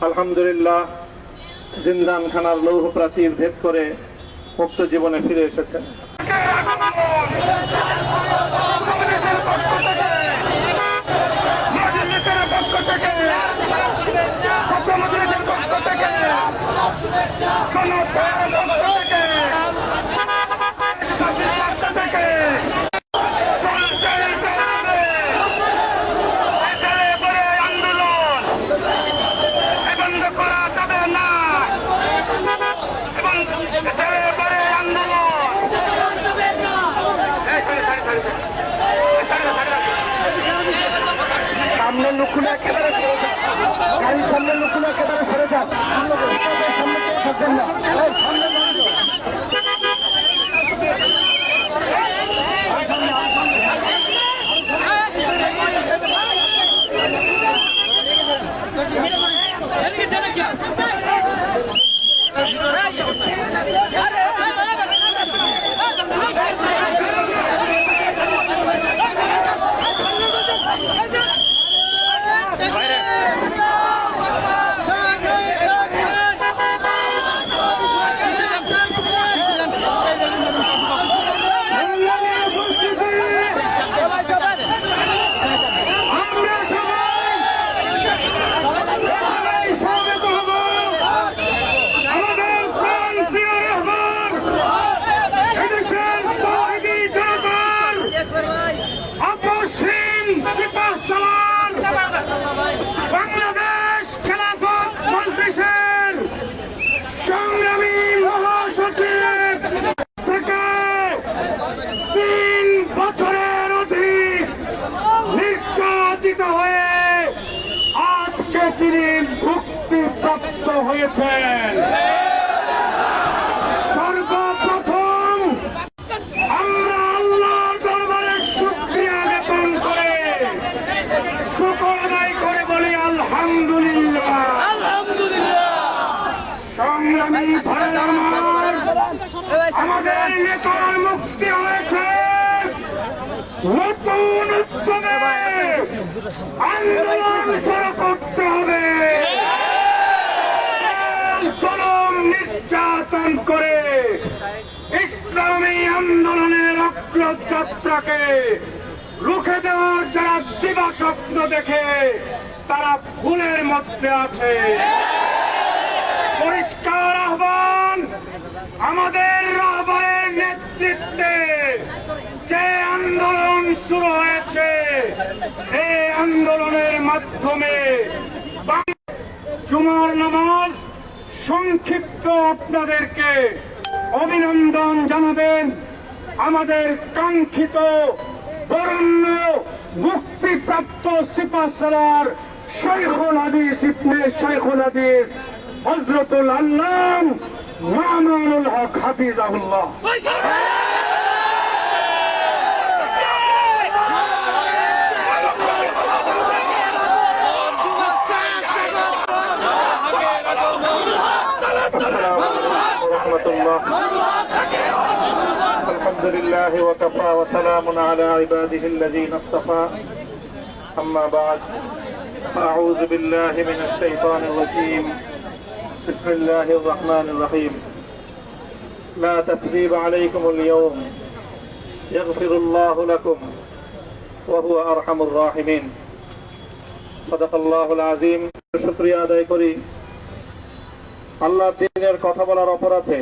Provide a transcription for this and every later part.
আলহামদুলিল্লাহ জিন্দান খানার লৌহ প্রাচীর ভেদ করে মুক্ত জীবনে ফিরে এসেছেন আন্দোলন মুক্তিপ্রাপ্ত হয়েছেন। সর্বপ্রথম আমরা আল্লাহর দরবারে শুকরিয়া জ্ঞাপন করে, শুকর আদায় করে বলি, আলহামদুলিল্লাহ। সংগ্রামী ভাই আমাদের নেতার মুক্তি হয়েছে। নতুন উদ্যমে আন্দোলন শুরু করতে হবে চরম নির্যাতন করে ইসলামী অগ্রযাত্রাকে রুখে দেওয়ার যারা দিবা স্বপ্ন দেখে, তারা ভুলের মধ্যে আছে। পরিষ্কার আহ্বান আমাদের রাহবারের নেতৃত্বে, যে আন্দোলন শুরু হয়েছে, এই আন্দোলনের মাধ্যমে জুমার নামাজ সংক্ষিপ্ত আপনাদেরকে অভিনন্দন জানাবেন আমাদের কাঙ্ক্ষিত বরণ্য মুক্তিপ্রাপ্ত সিপাসার শেখুল হাদিস ইবনে শেখুল হাদিস হজরতুল আল্লাম মামুনুল হক হাফিজাহুল্লাহ। রহমতুল্লাহ। الحمد لله وكفى وسلام على عباده الذين اصطفى أما بعد أعوذ بالله من الشيطان الرجيم بسم الله الرحمن الرحيم لا تثريب عليكم اليوم يغفر الله لكم وهو أرحم الراحمين صدق الله العظيم شكريا আদায় করি আল্লাহ দিনের কথা বলার অপরাধে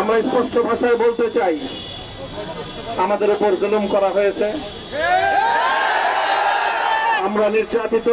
আমরা স্পষ্ট ভাষায় বলতে চাই আমাদের উপর জুলুম করা হয়েছে। আমরা নির্যাতিত।